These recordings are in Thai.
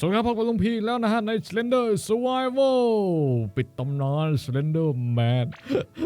สวัสดีครับพบกับลุงพีแล้วนะฮะ ใน Slender Survival ปิดตำนาน Slender Man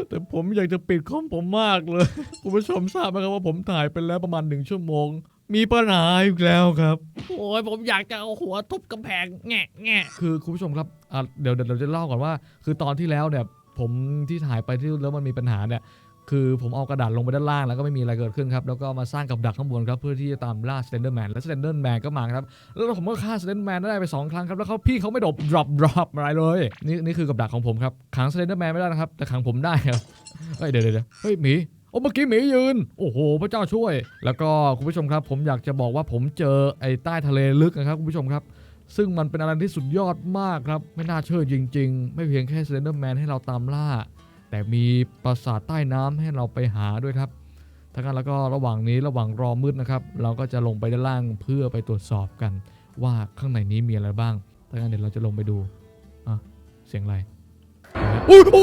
แต่ผมอยากจะปิดข้อมผมมากเลย คุณผู้ชมทราบไหมครับว่าผมถ่ายไปแล้วประมาณหนึ่งชั่วโมง มีปัญหาอีกแล้วครับ โอ้ยผมอยากจะเอาหัวทุบกำแพงแงะแงะคือคุณผู้ชมครับอะเดี๋ยวเดี๋ยวเราจะเล่าก่อนว่า คือตอนที่แล้วเนี่ยผมที่ถ่ายไปที่แล้วมันมีปัญหาเนี่ย คือผมเอากระดาษลงไปด้านล่างแล้วก็ไม่มีอะไรเกิดขึ้นครับ แล้วก็มาสร้างกับดักข้างบนครับ เพื่อที่จะตามล่า Slender Man และ Slender Man ก็มาครับ แล้วผมก็ฆ่า Slender Man ได้ไปสองครั้งครับ แล้วเขาพี่เขาไม่ดบดรอป drop drop อะไรเลย นี่นี่คือกับดักของผมครับขัง Slender Man ไม่ได้นะครับ แต่ขังผมได้ครับเฮ้ยเดี๋ยวเดี๋ยวเฮ้ยหมีโอ้เมื่อกี้หมียืน โอ้โห พระเจ้าช่วย แล้วก็คุณผู้ชมครับ ผมอยากจะบอกว่าผมเจอไอ้ใต้ทะเลลึกนะครับคุณผู้ชมครับซึ่งมันเป็นอะไรที่สุดยอดมากครับ ไม่น่าเชื่อจริง ๆ ไม่เพียงแค่ Slender Man ให้เราตามล่า แต่มีปราสาทใต้น้ำให้เราไปหาด้วยครับทั้งนั้นแล้วก็ระหว่างนี้ระหว่างรอมืดนะครับ เราก็จะลงไปด้านล่างเพื่อไปตรวจสอบกัน ว่าข้างในนี้มีอะไรบ้างถ้างั้นเดี๋ยวเราจะลงไปดูอะเสียงอะไรโอ้โห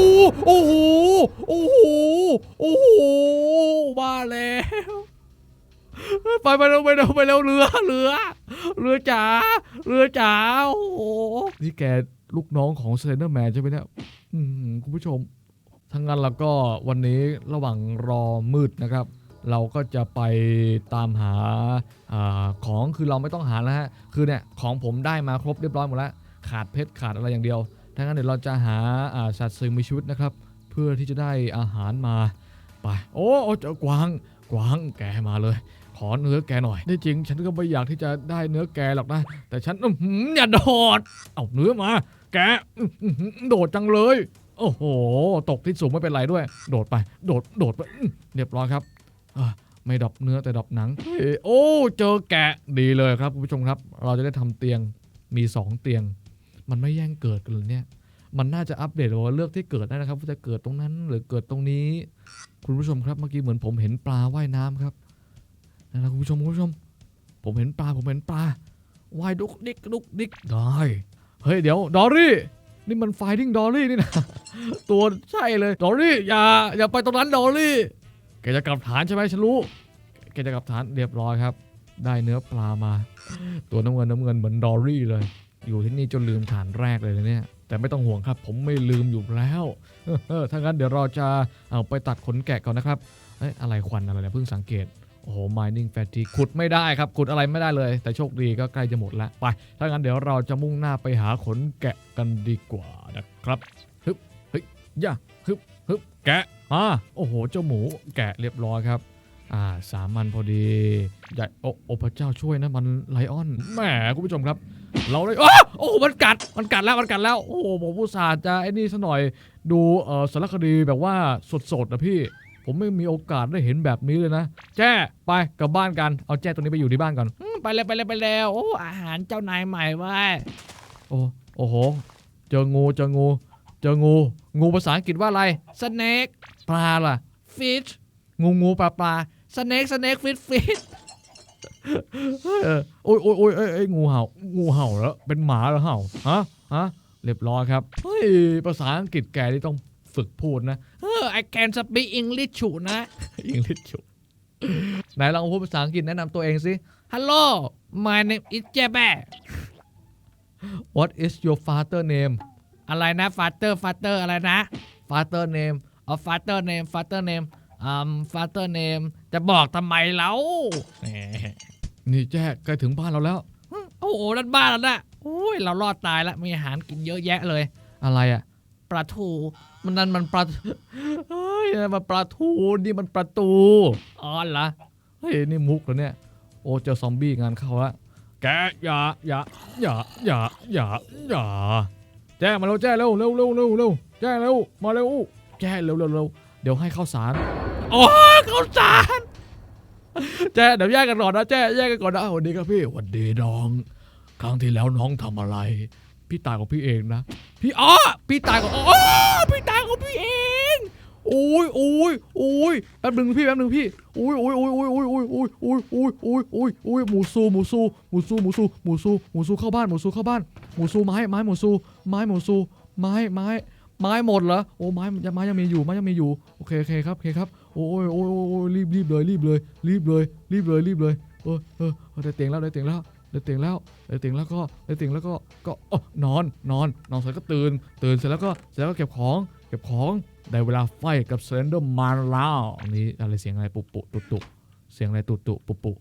โอ้โหโอ้โหโอ้โหมาแล้วไปไปเร็วไปเร็วไปเร็วเรือเรือเรือจ๋าเรือจ๋าโอ้โหนี่แกลูกน้องของเซนเดอร์แมนใช่ไหมเนี่ยอืมคุณผู้ชม ทั้งนั้นแล้วก็วันนี้ระหว่างรอมืดนะครับ เราก็จะไปตามหาอาของคือเราไม่ต้องหาแล้วฮะคือเนี่ยของผมได้มาครบเรียบร้อยหมดแล้ว ขาดเพชรขาดอะไรอย่างเดียวทั้งนั้นเดี๋ยวเราจะหาอ่าสัตว์สิ่งมีชีวิตนะครับ เพื่อที่จะได้อาหารมาไปโอ้โอ้เจอกวางกวางแกมาเลย ขอเนื้อแกหน่อยได้จริง ฉันก็ไม่อยากที่จะได้เนื้อแกหรอกนะ แต่ฉันอื้อหืออย่าโดดเอาเนื้อมา แกอื้อหือโดดจังเลย โอ้โห ตกที่สูงไม่เป็นไรด้วย โดดไป โดด โดดไปอื้อเรียบร้อยครับอะไม่ดับเนื้อแต่ดับหนังเฮ้ยโอ้ เจอแกะ ดีเลยครับคุณผู้ชมครับ เราจะได้ทำเตียง มีสองเตียง มันไม่แย่งเกิดกันเลยเนี่ย มันน่าจะอัปเดตว่าเลือกที่เกิดได้นะครับว่าจะเกิดตรงนั้นหรือเกิดตรงนี้ คุณผู้ชมครับ เมื่อกี้เหมือนผมเห็นปลาว่ายน้ำครับ นะครับคุณผู้ชมคุณผู้ชม ผมเห็นปลา ผมเห็นปลาว่ายดุกดิกดุกดิกได้ เฮ้ย เดี๋ยว ดอรี่ นี่มันไฟดิ้งดอรี่นี่นะ ตัวใช่เลยดอรี่อย่าอย่าไปตรงนั้นดอรี่แกจะกลับฐานใช่ไหมฉันรู้แกจะกลับฐานเรียบร้อยครับ ได้เนื้อปลามา ตัวน้ำเงินน้ำเงินเหมือนดอรี่เลย อยู่ที่นี่จนลืมฐานแรกเลยนะเนี่ย แต่ไม่ต้องห่วงครับ ผมไม่ลืมอยู่แล้วถ้างั้นเดี๋ยวเราจะเอาไปตัดขนแกะก่อนนะครับเอ้ยอะไรควันอะไรเนี่ยเพิ่งสังเกต โอ้โห mining fatigue ขุดไม่ได้ครับ ขุดอะไรไม่ได้เลย แต่โชคดีก็ใกล้จะหมดแล้วไป ถ้างั้นเดี๋ยวเราจะมุ่งหน้าไปหาขนแกะกันดีกว่านะครับฮึบเฮ้ยย่าฮึบฮึบแกะอ่าโอ้โห เจ้าหมูแกะเรียบร้อยครับ อ่า สามมันพอดีใหญ่โอ้โอพระเจ้าช่วยนะมันไลออนแหมคุณผู้ชมครับ เราได้อ้าโอ้โหมันกัดมันกัดแล้วมันกัดแล้ว โอ้โหผมอุตส่าห์จะไอ้นี่ซะหน่อยดูเอ่อสารคดีแบบว่าสดๆนะพี่ ผมไม่มีโอกาสได้เห็นแบบนี้เลยนะ แจ้ไปกลับบ้านกัน เอาแจ้ตัวนี้ไปอยู่ที่บ้านก่อนอืมไปเลยไปเลยไปแล้วโอ้อาหารเจ้านายใหม่เว้ยโอ้โอ้โห เจองูเจองูเจองู งูภาษาอังกฤษว่าอะไรสเน็กปลาล่ะฟิชงูงูปลาปลาสเน็กสเน็กฟิชฟิชเออโอ้ยโอ้ยโอ้ยเอ้ยเอ้ยงูเห่า งูเห่าแล้ว เป็นหมาแล้วเห่า ฮะ ฮะ เรียบร้อยครับ เฮ้ย ภาษาอังกฤษแกนี่ต้อง ฝึกพูดนะเออ I can speak English ฉูนะอังกฤษจุไหนลองพูดภาษาอังกฤษแนะนำตัวเองสิ Hello my name is เจแบ What is your father name อะไรนะ father father อะไรนะ father name เอา father name father name อืม father name จะบอกทำไมแล้วแหมนี่แจ้ใกล้ถึงบ้านเราแล้ว โอ้โหนั่นบ้านแล้วนะโอ้ย เรารอดตายแล้วมีอาหารกินเยอะแยะเลย อะไรอะ ปลาทู มันนั่นมันปลาเฮ้ยนั่นมันปลาทูนี่มันประตูอ๋อเหรอเฮ้ยนี่มุกเหรอเนี่ยโอ้เจอซอมบี้งานเข้าละแกอย่าอย่าอย่าอย่าอย่าอย่าแจ้มาเร็วแจ้เร็วเร็วเร็วเร็วเร็วแจ้เร็วมาเร็วแจ้เร็วเร็วเร็วเดี๋ยวให้ข้าวสารโอ้ข้าวสารแจ้เดี๋ยวแยกกันก่อนนะแจ้แยกกันก่อนนะสวัสดีครับพี่สวัสดีน้อง ครั้งที่แล้วน้องทำอะไร พี่ตายของพี่เองนะ พี่อ้อพี่ตายของอ๋อพี่ตายของพี่เองโอ้ยโอ้ยโอ้ยแป๊บหนึงพี่แป๊บหนึงพี่โอ้ยโอ้ยโอ้ยโอ้ยโอ้ยโอ้ยโอ้ยโอ้ยโอ้ยโอ้ยโอ้ยโอ้ยหมูซูหมูซูหมูซูหมูซูหมูซูหมูซูเข้าบ้านหมูซูเข้าบ้านหมูซูไม้ไม้หมูซูไม้หมูซูไม้ไม้ไม้หมดเหรอโอ้ไม้ยังไม้ยังมีอยู่ไม้ยังมีอยู่โอเคโอเคครับโอเคครับโอ้ยโอ้ยโอ้ยรีบรีบเลยรีบเลยรีบเลยรีบเลยรีบเลยเออเออได้เตียงแล้วได้เตียงแล้ว ได้เตียงแล้วได้เตียงแล้วก็ได้เตียงแล้วก็ก็เออนอนนอนนอนเสร็จก็ตื่น ตื่นเสร็จแล้วก็เสร็จแล้วก็เก็บของเก็บของได้เวลาไฟกับเซนเดอร์มาแล้วนี้อะไรเสียงอะไรปุปุตุตุเสียงอะไรตุตุปุปุ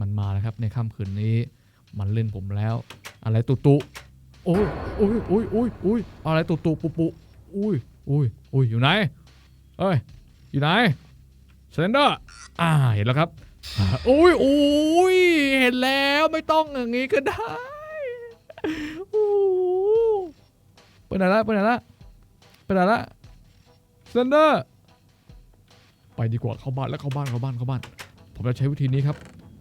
มันมาแล้วครับในค่ำคืนนี้ มันเล่นผมแล้ว อะไรตุตุโอ้ยโอ้ยโอ้ยโอ้ยโอ้ยอะไรตุตุปุปุอุ้ยอุ้ยอุ้ยอยู่ไหนเอ้ยอยู่ไหนเซนเดอร์อ่าเห็นแล้วครับ อุ้ยอุ้ยเห็นแล้วไม่ต้องอย่างนี้ก็ได้อู้ไปไหนละไปไหนละไปไหนละเซนเดอร์ไปดีกว่าเข้าบ้านแล้วเข้าบ้านเข้าบ้านเข้าบ้าน ผมจะใช้วิธีนี้ครับ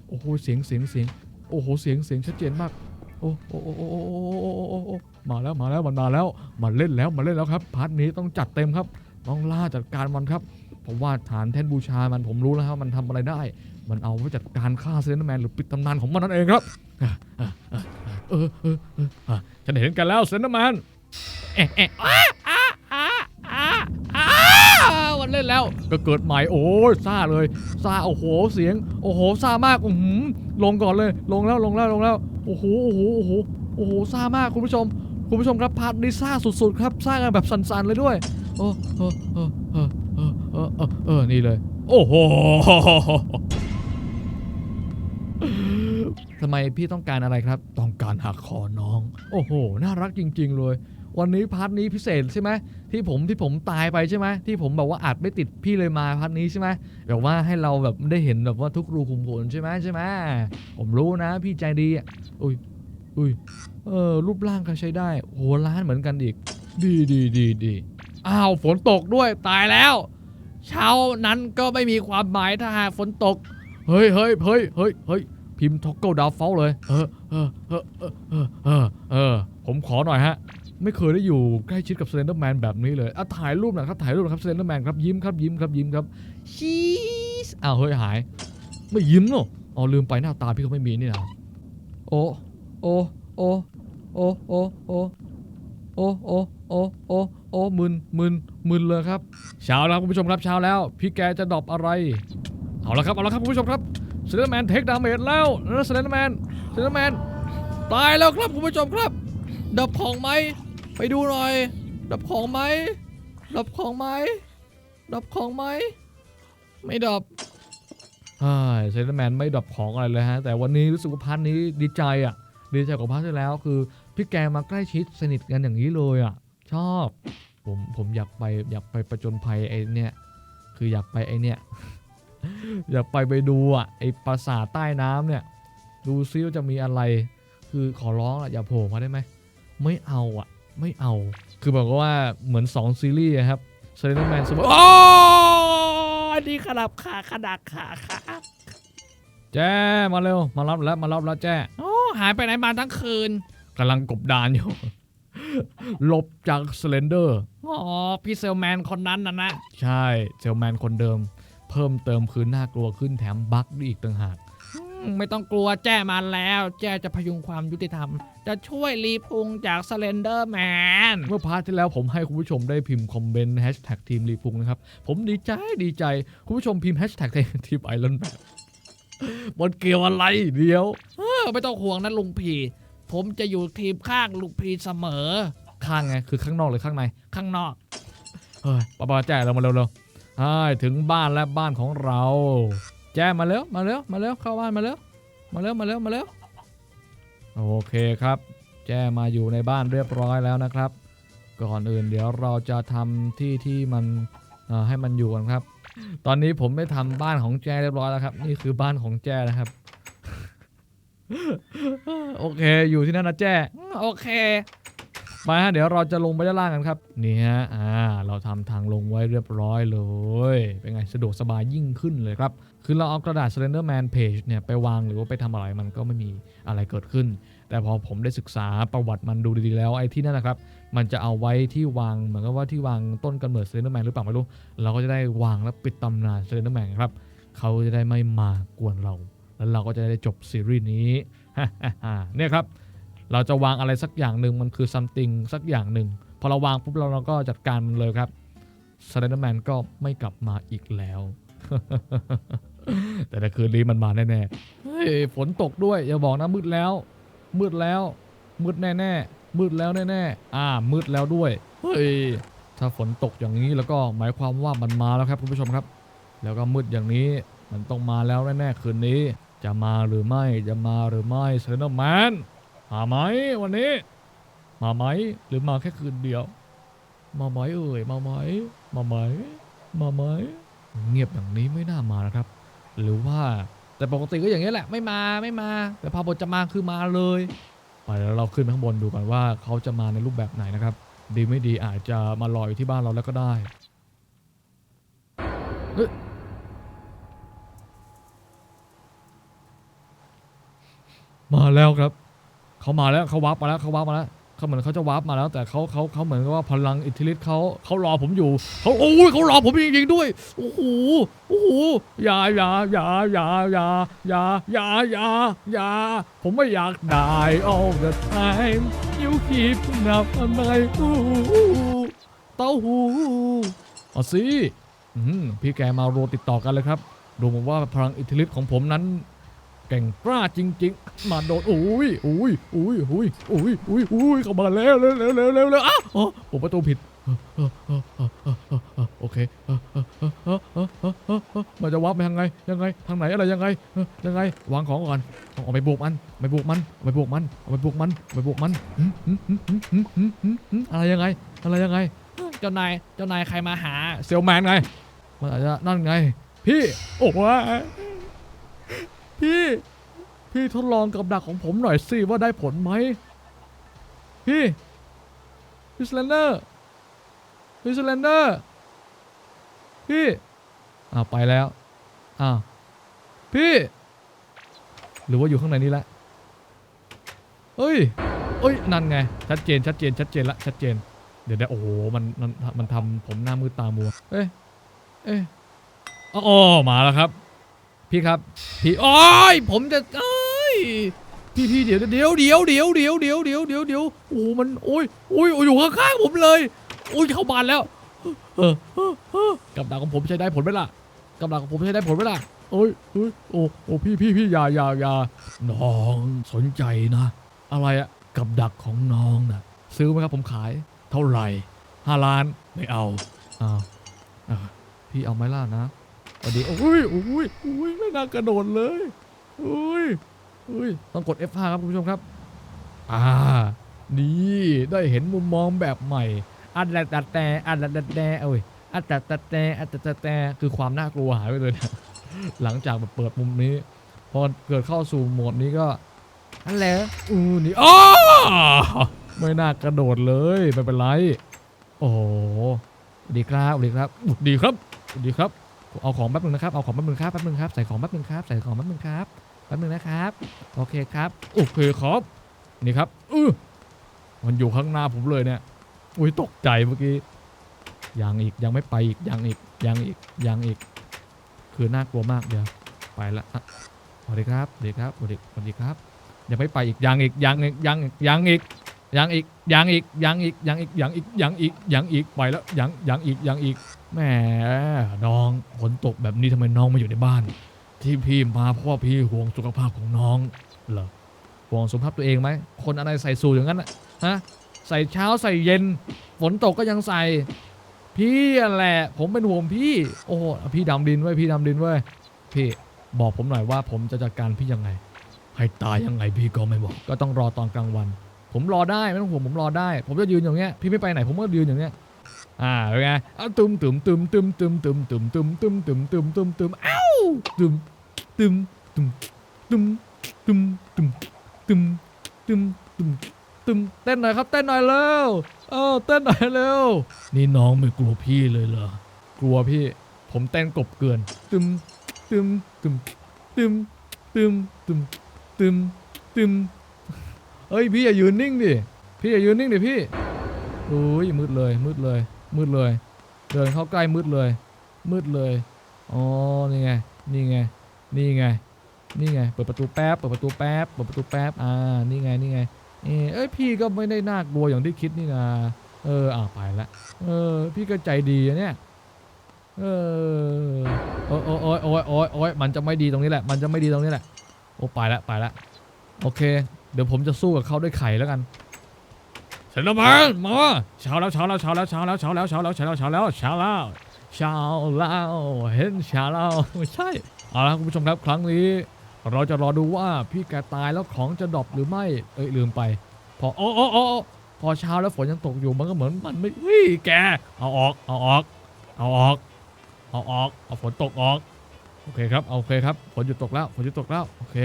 โอ้โหเสียงเสียงเสียงโอ้โหเสียงเสียงชัดเจนมาก โอ้โอ้โอ้โอ้โอ้โอ้มาแล้วมาแล้วมันมาแล้วมันเล่นแล้วมันเล่นแล้วครับพาร์ทนี้ต้องจัดเต็มครับต้องล่าจัดการมันครับ ผมว่าฐานแท่นบูชามันผมรู้แล้วครับมันทำอะไรได้ มันเอาไว้จัดการฆ่าเซนเดอร์แมนหรือปิดตำนานของมันนั่นเองครับเออเออเออฉันเห็นกันแล้วเซนเดอร์แมนเอ๊ะเอ๊ะวันเล่นแล้วก็เกิดใหม่โอ้ยซาเลยซาโอ้โหเสียง โอ้โหซ่ามากอือหือลงก่อนเลย ลงแล้วลงแล้วลงแล้วโอ้โหโอ้โหโอ้โหโอ้โหซ่ามากคุณผู้ชม คุณผู้ชมครับพาร์ทนี้ซ่าสุดๆ ครับซ่ากันแบบสันๆเลยด้วย โอ้เออ อเออเออนี่เลย โอ้โหทำไมพี่ต้องการอะไรครับ ต้องการหักคอน้อง โอ้โห น่ารักจริง ๆ เลย วันนี้พาร์ทนี้พิเศษใช่ไหมที่ผมที่ผมตายไปใช่ไหมที่ผมแบบว่าอัดไม่ติดพี่เลยมาพาร์ทนี้ใช่ไหมแบบว่าให้เราแบบได้เห็นแบบว่าทุกรูขุมขนใช่ไหมใช่ไหมผมรู้นะ พี่ใจดีอะอุ้ยอุ้ยเออรูปร่างก็ใช้ได้โหล้านเหมือนกันอีก ดีดีดีดีอ้าวฝนตกด้วยตายแล้ว เช้านั้นก็ไม่มีความหมายถ้าหากฝนตก เฮ้ยเฮ้ยเฮ้ยเฮ้ยเฮ้ยพิมพ์ท็อกเกิลดาวเฟลเลย เออเออเออเออเออเออเออ ผมขอหน่อยฮะ ไม่เคยได้อยู่ใกล้ชิดกับ s ซนเดอร์แมนแบบนี้เลยอะถ่ายรูปหน่อยครับ ถ่ายรูปนะครับ s ซนเดอร์แมนครับ ยิ้มครับ ยิ้มครับ ยิ้มครับ ชีสอ้าว เฮ้ย หาย ไม่ยิ้มเนอะอ๋อ ลืมไปหน้าตาพี่เขาไม่มีนี่นะโอโอ้ โอ้ โอ้ โอ้ โอ้ โอ้ โอ้ โอ้ โอ้ โอ้ มึน มึน มึนเลยครับเช้าแล้วคุณผู้ชมครับเช้าแล้ว พี่แกจะดรอปอะไร เอาละครับเอาละครับคุณผู้ชมครับเซเลนแมนเทคดาเมจแล้วนะเซเลนแมนเซเลนแมนตายแล้วครับคุณผู้ชมครับ ดับของไหมไปดูหน่อย ดับของไหมดับของไหมดับของไหมไม่ดับเซเลนแมนไม่ดับของอะไรเลยฮะ แต่วันนี้รู้สึกว่าพาร์ทนี้ดีใจอะดีใจกว่าพาร์ทที่แล้วคือ พี่แกมาใกล้ชิดสนิทกันอย่างนี้เลยอะ ชอบ ผมผมอยากไปอยากไปประจนภัยไอเนี่ยคืออยากไปไอเนี่ย อยากไปไปดูอะไอปราสาทใต้น้ำเนี่ย ดูซิว่าจะมีอะไร คือขอร้องอะอย่าโผล่มาได้ไหมไม่เอาอะ ไม่เอา คือแบบว่าเหมือน 2 ซีรีส์ครับเซเลนแมนสมมติโอ้ยดีขนาดขาขนาดขาขาแจ้มาเร็ว มารับแล้วมารับแล้วแจ้โอ้หายไปไหนมาทั้งคืนกำลังกบดานอยู่ หลบจากสเลนเดอร์อ๋อ พี่เซลแมนคนนั้นนะนะ ใช่เซลแมนคนเดิม เพิ่มเติมคือน่ากลัวขึ้นแถมบั๊กด้วยอีกต่างหากอืมไม่ต้องกลัวแจ้มาแล้ว แจ้จะพยุงความยุติธรรม จะช่วยรีพุงจากสเลนเดอร์แมนเมื่อพาร์ทที่แล้วผมให้คุณผู้ชมได้พิมพ์คอมเมนต์แฮชแท็กทีมรีพุงนะครับ ผมดีใจดีใจ คุณผู้ชมพิมพ์แฮชแท็กทีมไอรอนแมนมันเกี่ยวอะไรเดียวเออไม่ต้องห่วงนะลุงพี ผมจะอยู่ทีมข้างลุงพีเสมอ ข้างไงคือข้างนอกหรือข้างในข้างนอกเฮ้ยป้าป้าแจ้เรามาเร็วๆใช่ถึงบ้านและบ้านของเรา แจ้มาเร็วมาเร็วมาเร็วเข้าบ้านมาเร็วมาเร็วมาเร็วมาเร็วโอเคครับ แจ้มาอยู่ในบ้านเรียบร้อยแล้วนะครับ ก่อนอื่นเดี๋ยวเราจะทำที่ที่มันเอ่อให้มันอยู่กันครับ ตอนนี้ผมได้ทำบ้านของแจ้เรียบร้อยแล้วครับ นี่คือบ้านของแจ้นะครับ โอเค อยู่ที่นั่นนะแจ้โอเคไปฮะเดี๋ยวเราจะลงไปด้านล่างกันครับนี่ฮะอ่าเราทำทางลงไว้เรียบร้อยเลย เป็นไงสะดวกสบายยิ่งขึ้นเลยครับ คือเราเอากระดาษ Slenderman Page เนี่ยไปวางหรือว่าไปทำอะไรมันก็ไม่มีอะไรเกิดขึ้น แต่พอผมได้ศึกษาประวัติมันดูดีๆแล้วไอ้ที่นั่นนะครับ มันจะเอาไว้ที่วางเหมือนกับว่าที่วางต้นกำเนิดเซเลนเดอร์แมนหรือเปล่าไม่รู้ เราก็จะได้วางและปิดตำนานเซเลนเดอร์แมนครับเขาจะได้ไม่มากวนเรา แล้วเราก็จะได้จบซีรีส์นี้เนี่ยครับเราจะวางอะไรสักอย่างหนึ่งมันคือ something สักอย่างหนึ่งพอเราวางปุ๊บเราเราก็จัดการมันเลยครับเซเลเดอร์แมนก็ไม่กลับมาอีกแล้ว แต่ในคืนนี้มันมาแน่ๆเฮ้ยฝนตกด้วย อย่าบอกนะมืดแล้ว มืดแล้ว มืดแน่ๆมืดแล้วแน่ๆอ่า มืดแล้วด้วยเฮ้ยถ้าฝนตกอย่างนี้แล้วก็หมายความว่ามันมาแล้วครับคุณผู้ชมครับ แล้วก็มืดอย่างนี้มันต้องมาแล้วแน่ๆคืนนี้ จะมาหรือไม่จะมาหรือไม่เซนแมนมาไหมวันนี้ มาไหมหรือมาแค่คืนเดียว มาไหมเอ่ยมาไหมมาไหมมาไหมเงียบอย่างนี้ไม่น่ามานะครับ หรือว่าแต่ปกติก็อย่างนี้แหละไม่มาไม่มา แต่พอบทจะมาคือมาเลยไปแล้วเราขึ้นไปข้างบนดูกันว่าเขาจะมาในรูปแบบไหนนะครับ ดีไม่ดีอาจจะมาลอยอยู่ที่บ้านเราแล้วก็ได้เฮ้ย มาแล้วครับ เขามาแล้วเขาวาร์ปมาแล้วเขาวาร์ปมาแล้วเขาเหมือนเขาจะวาร์ปมาแล้ว แต่เขาเขาเขาเหมือนกับว่าพลังอิทธิฤทธิ์เขาเขารอผมอยู่เขาโอ้ยเขารอผมจริงๆด้วยโอ้โหโอ้โหอย่าอย่าอย่าอย่าอย่าอย่าอย่าอย่าอย่าผมไม่อยากได้ all the time you keep นับอะไรอู้เต้าหูเอาสิพี่แกมาโรติดต่อกันเลยครับดูเหมือนว่าพลังอิทธิฤทธิ์ของผมนั้น เก่งกล้าจริง ๆ มาโดนอุ้ยอุ้ยอุ้ยอุ้ยอุ้ยอุ้ยอุ้ยเข้ามาแล้วเร็วเร็วเร็วเร็วเร็วอ้าวอ๋อผมประตูผิดโอเคมันจะวับไปทางไง ยังไง ทางไหนอะไรยังไง ยังไง วางของก่อนเอาไปบุกมันไปบุกมันไปบุกมันเอาไปบุกมันไปบุกมันอะไรยังไง อะไรยังไง เจ้านาย เจ้านายใครมาหา เซลแมนไง มันอาจจะนั่นไง พี่ โอ้ว่า พี่ พี่ทดลองกับดักของผมหน่อยสิว่าได้ผลไหม พี่ พี่สแลนเดอร์ พี่สแลนเดอร์ พี่ อ้าวไปแล้ว อ้าว พี่ หรือว่าอยู่ข้างในนี้ละเอ้ยเอ้ย นั่นไง ชัดเจน ชัดเจน ชัดเจนละ ชัดเจน เดี๋ยวได้โอ้โห มัน มัน มันทำผมหน้ามืดตามัว เอ้ยเอ้ยอ๋อ มาแล้วครับ พี่ครับ พี่โอ้ยผมจะเอ้ยพี่พี่เดี๋ยวเดี๋ยวเดี๋ยวเดี๋ยวเดี๋ยวเดี๋ยวเดี๋ยวเดี๋ยวเดี๋ยวโอ้โหมันโอ้ยโอ้ยอยู่ข้างๆผมเลยโอ้ยเข้าบานแล้วเออกับดักของผมใช้ได้ผลไหมล่ะกับดักของผมใช้ได้ผลไหมล่ะโอ้ยโอ้ยโอ้โอ้พี่พี่พี่อย่าอย่าอย่าน้องสนใจนะ อะไรอะกับดักของน้องนะซื้อไหมครับผมขายเท่าไหร่ห้าล้านไม่เอาอ้าวพี่เอาไหมล่ะนะ วัสดีโอ้ยโอ้ยโอ้ยไม่น่ากระโดดเลยโอ้ยโอ้ยต้องกด F5 ครับคุณผู้ชมครับ อ่า นี่ได้เห็นมุมมองแบบใหม่ อัดแดดแต่อัดแดดแต่เอ้ยอัดแดดแต่อัดแดดแต่คือความน่ากลัวหายไปเลยนะหลังจากแบบเปิดมุมนี้ พอเกิดเข้าสู่โหมดนี้ก็อันแหละอือนี่อ้อไม่น่ากระโดดเลยไม่เป็นไร โอ้ดีครับดีครับดีครับดีครับ เอาของแป๊บนึงนะครับ เอาของแป๊บนึงครับ แป๊บนึงครับ ใส่ของแป๊บนึงครับ ใส่ของแป๊บนึงครับ แป๊บนึงนะครับ โอเคครับ โอเคครับ นี่ครับอือมันอยู่ข้างหน้าผมเลยเนี่ย อุ้ยตกใจเมื่อกี้ ยังอีก ยังไม่ไปอีก ยังอีก ยังอีก ยังอีก คือน่ากลัวมากเดี๋ยว ไปละสวัสดีครับสวัสดีครับสวัสดีสวัสดีครับ ยังไม่ไปอีก ยังอีก ยังอีก ยังอีก ยังอีก ยังอีกยังอีกยังอีกยังอีกยังอีกยังอีกยังอีกไปแล้วยังยังอีกยังอีกแหมน้องฝนตกแบบนี้ทำไมน้องมาอยู่ในบ้าน ที่พี่มาเพราะว่าพี่ห่วงสุขภาพของน้องเหรอห่วงสุขภาพตัวเองไหมคนอะไรใส่สูทอย่างนั้นนะฮะใส่เช้าใส่เย็น ฝนตกก็ยังใส่ พี่แหละผมเป็นห่วงพี่ โอ้พี่ดำดินไว้พี่ดำดินไว้พี่บอกผมหน่อยว่าผมจะจัดการพี่ยังไง ให้ตายยังไงพี่ก็ไม่บอก ก็ต้องรอตอนกลางวัน ผมรอได้ไม่ต้องห่วงผมรอได้ ผมจะยืนอย่างเงี้ยพี่ไม่ไปไหนผมก็ยืนอย่างเงี้ยอ่าเป็นไงอะตึมตึมตึมตึมตึมตึมตึมตึมตึมตึมตึมตึมตึมอ้าวตึมตึมตึมตึมตึมตึมตึมตึมตึมตึมเต้นหน่อยครับเต้นหน่อยเร็วเออเต้นหน่อยเร็วนี่น้องไม่กลัวพี่เลยเหรอกลัวพี่ ผมเต้นกบเกลือนตึมตึมตึมตึมตึมตึมตึมตึม เฮ้ยพี่อย่ายืนนิ่งดิ พี่อย่ายืนนิ่งดิพี่อุ้ยมืดเลยมืดเลยมืดเลย เดินเข้าใกล้มืดเลย มืดเลย อ๋อ นี่ไง นี่ไง นี่ไง นี่ไง เปิดประตูแป๊บ เปิดประตูแป๊บ เปิดประตูแป๊บ อ่า นี่ไง นี่ไง เอยเอ้ย พี่ก็ไม่ได้น่ากลัวอย่างที่คิดนี่นะ เออ อ่าไปละ เออ พี่ก็ใจดีอะเนี่ย เออ โอ้ยโอ้ยโอ้ยโอ้ยโอ้ยมันจะไม่ดีตรงนี้แหละ มันจะไม่ดีตรงนี้แหละ โอ้ไปละ ไปละ โอเค เดี๋ยวผมจะสู้กับเขาด้วยไข่แล้วกันเสร็จแล้วมั้งมาเช้าแล้วเช้าแล้วเช้าแล้วเช้าแล้วเช้าแล้วเช้าแล้วเช้าแล้วเช้าแล้วเช้าแล้วเช้าแล้วเห็นเช้าแล้วไม่ใช่เอาละครับคุณผู้ชมครับครั้งนี้ เราจะรอดูว่าพี่แกตายแล้วของจะดรอปหรือไม่เอ้ยลืมไป พอโอ้โอ้โอ้โอ้พอเช้าแล้วฝนยังตกอยู่มันก็เหมือนมันไม่เฮ้ยแกเอาออกเอาออกเอาออกเอาออกเอาฝนตกออกโอเคครับโอเคครับฝนหยุดตกแล้วฝนหยุดตกแล้วโอเค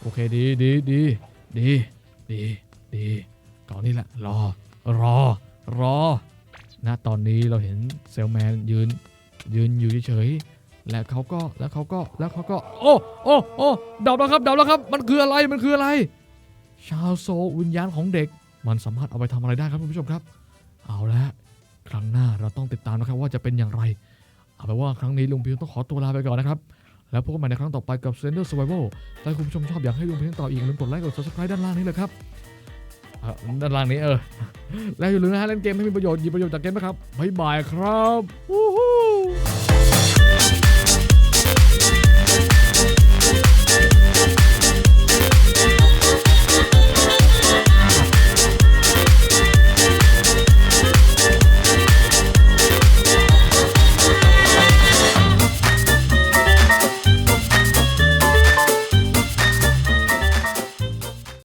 โอเคดีดีดี ดี ดี ดีตอนนี้แหละ รอ รอ รอ ณ ตอนนี้เราเห็นเซลแมนยืน ยืนอยู่เฉยๆ และเขาก็ แล้วเขาก็ แล้วเขาก็ โอ้ โอ้ โอ้ดับแล้วครับดับแล้วครับ มันคืออะไร มันคืออะไร ชาวโซวิญญาณของเด็ก มันสามารถเอาไปทำอะไรได้ครับคุณผู้ชมครับ เอาละ ครั้งหน้าเราต้องติดตามนะครับว่าจะเป็นอย่างไร เอาไปนว่าครั้งนี้ลุงพิวต้องขอตัวลาไปก่อนนะครับ แล้วพบกันใหม่ในครั้งต่อไปกับ Slender Survival ถ้าคุณผู้ชมชอบอยากให้ดูเพิวต่ออีกอย่าลืมกดไลค์กด subscribe ด้านล่างนี้เลยครับด้านล่างนี้เออ และอย่าลืมนะฮะเล่นเกมให้มีประโยชน์หยิบประโยชน์จากเกมนะครับบ๊ายบายครับวู